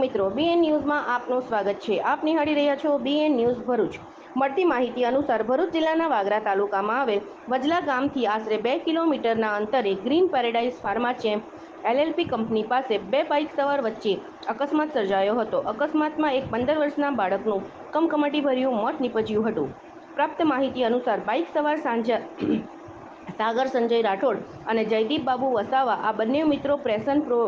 મિત્રો બીએન ન્યૂઝમાં આપનું સ્વાગત છે. આપ નિહાળી રહ્યા છો બીએન ન્યૂઝ ભરૂચ. મળતી માહિતી અનુસાર ભરૂચ જિલ્લાના વાગરા તાલુકામાં આવેલ વજલા ગામથી આશરે બે કિલોમીટરના અંતરે green paradise pharma chem LLP company પાસે બે બાઇક સવાર વચ્ચે અકસ્માત સર્જાયો હતો. અકસ્માતમાં એક પંદર વર્ષના બાળકનું કમકમાટીભર્યું મોત નીપજ્યું હતું. પ્રાપ્ત માહિતી અનુસાર બાઇક સવાર સાંજે સાગર સંજય રાઠોડ અને જયદીપ બાબુ વસાવા આ બંને મિત્રો પ્રેસન પ્રો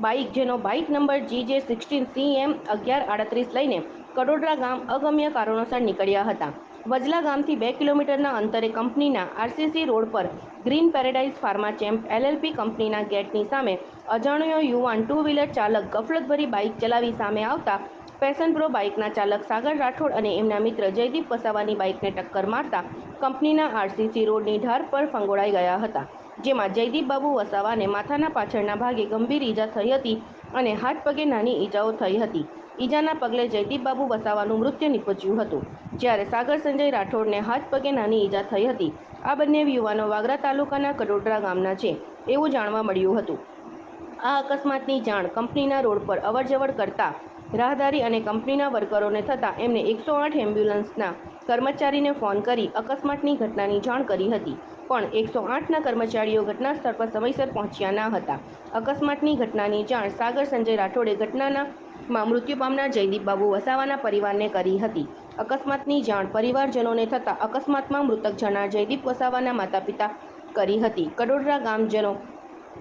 બાઇક જેનો bike number G J sixteen C એમ અગિયાર આડત્રીસ લઈને કડોદરા ગામ અગમ્ય કારણોસર નીકળ્યા હતા. વજલા ગામથી બે કિલોમીટરના અંતરે કંપનીના આરસીસી રોડ પર green paradise pharma champ LLP કંપનીના ગેટની સામે અજાણ્યો યુવાન ટુ વ્હીલર ચાલક ગફલતભરી બાઇક ચલાવી સામે આવતા પેશન પ્રો બાઇકના ચાલક સાગર રાઠોડ અને એમના મિત્ર જયદીપ વસાવાની બાઇકને ટક્કર મારતા કંપનીના આરસીસી રોડની ધાર પર ફંગોળાઈ ગયા હતા. જેમાં જયદીપ બાબુ વસાવાને માથાના પાછળના ભાગે ગંભીર ઈજા થઈ હતી અને હાથ પગે નાની ઈજાઓ થઈ હતી. ઈજાના પગલે જયદીપ બાબુ વસાવાનું મૃત્યુ નિપજ્યું હતું. જ્યારે સાગર સંજય રાઠોડને હાથ પગે નાની ઈજા થઈ હતી. આ બંને યુવાનો વાગરા તાલુકાના કડોદરા ગામના છે એવું જાણવા મળ્યું હતું. આ અકસ્માતની જાણ કંપનીના રોડ પર અવરજવર કરતા રાહદારી અને કંપનીના વર્કરોને થતાં એમને એકસો આઠ એમ્બ્યુલન્સના કર્મચારીને ફોન કરી અકસ્માતની ઘટનાની જાણ કરી હતી. પણ એકસો આઠના કર્મચારીઓ ઘટના સ્થળ પર સમયસર પહોંચ્યા ન હતા. અકસ્માતની ઘટનાની જાણ સાગર સંજય રાઠોડે ઘટનાના માં મૃત્યુ પામનાર જયદીપ બાબુ વસાવાના પરિવારને કરી હતી. અકસ્માતની જાણ પરિવારજનોને થતાં અકસ્માતમાં મૃતક જનાર જયદીપ વસાવાના માતા પિતા કરી હતી. કડોદરા ગામજનો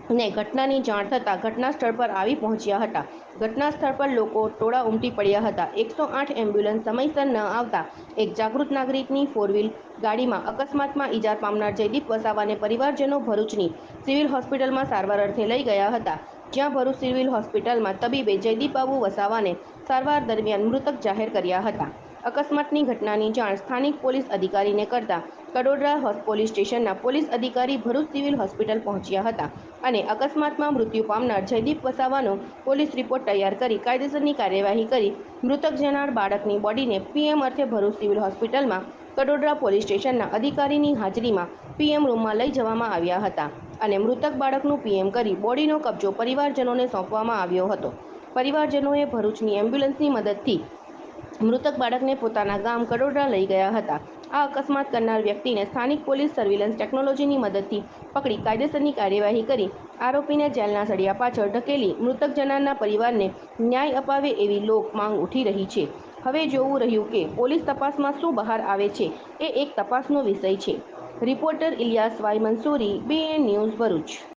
ને ઘટનાની જાણ થતાં ઘટના સ્થળ પર આવી પહોંચ્યા હતા. ઘટના સ્થળ પર લોકો ટોળા ઉમટી પડ્યા હતા. એકસો આઠ એમ્બ્યુલન્સ સમયસર ન આવતા એક જાગૃત નાગરિકની ફોર વ્હીલ ગાડીમાં અકસ્માતમાં ઈજા પામનાર જયદીપ વસાવાને પરિવારજનો ભરૂચની સિવિલ હોસ્પિટલમાં સારવાર અર્થે લઈ ગયા હતા. જ્યાં ભરૂચ સિવિલ હોસ્પિટલમાં તબીબે જયદીપ બાબુ વસાવાને સારવાર દરમિયાન મૃતક જાહેર કર્યા હતા. અકસ્માતની ઘટનાની જાણ સ્થાનિક પોલીસ અધિકારીને કરતા કડોદરા પોલીસ સ્ટેશનના પોલીસ અધિકારી ભરૂચ સિવિલ હોસ્પિટલ પહોંચ્યા હતા અને અકસ્માતમાં મૃત્યુ પામનાર જયદીપ વસાવાનો પોલીસ રિપોર્ટ તૈયાર કરી કાયદેસરની કાર્યવાહી કરી. મૃતક જનાર બાળકની બોડીને પીએમ અર્થે ભરૂચ સિવિલ હોસ્પિટલમાં કડોદરા પોલીસ સ્ટેશનના અધિકારીની હાજરીમાં પીએમ રૂમમાં લઈ જવામાં આવ્યા હતા અને મૃતક બાળકનું પીએમ કરી બોડીનો કબજો પરિવારજનોને સોંપવામાં આવ્યો હતો. પરિવારજનોએ ભરૂચની એમ્બ્યુલન્સની મદદથી મૃતક બાળકને પોતાના ગામ કડોદરા લઈ ગયા હતા. આ અકસ્માત કરનાર વ્યક્તિને સ્થાનિક પોલીસ સર્વિલન્સ ટેકનોલોજીની મદદથી પકડી કાયદેસરની કાર્યવાહી કરી. આરોપીને જેલના સળિયા પાછળ ઢકેલી મૃતક જનારના પરિવારને ન્યાય અપાવે એવી લોક માંગ ઉઠી રહી છે. હવે જોવું રહ્યું કે પોલીસ તપાસમાં શું બહાર આવે છે એ એક તપાસનો વિષય છે. Reporter Ilyas Y Mansuri BN news Bharuch.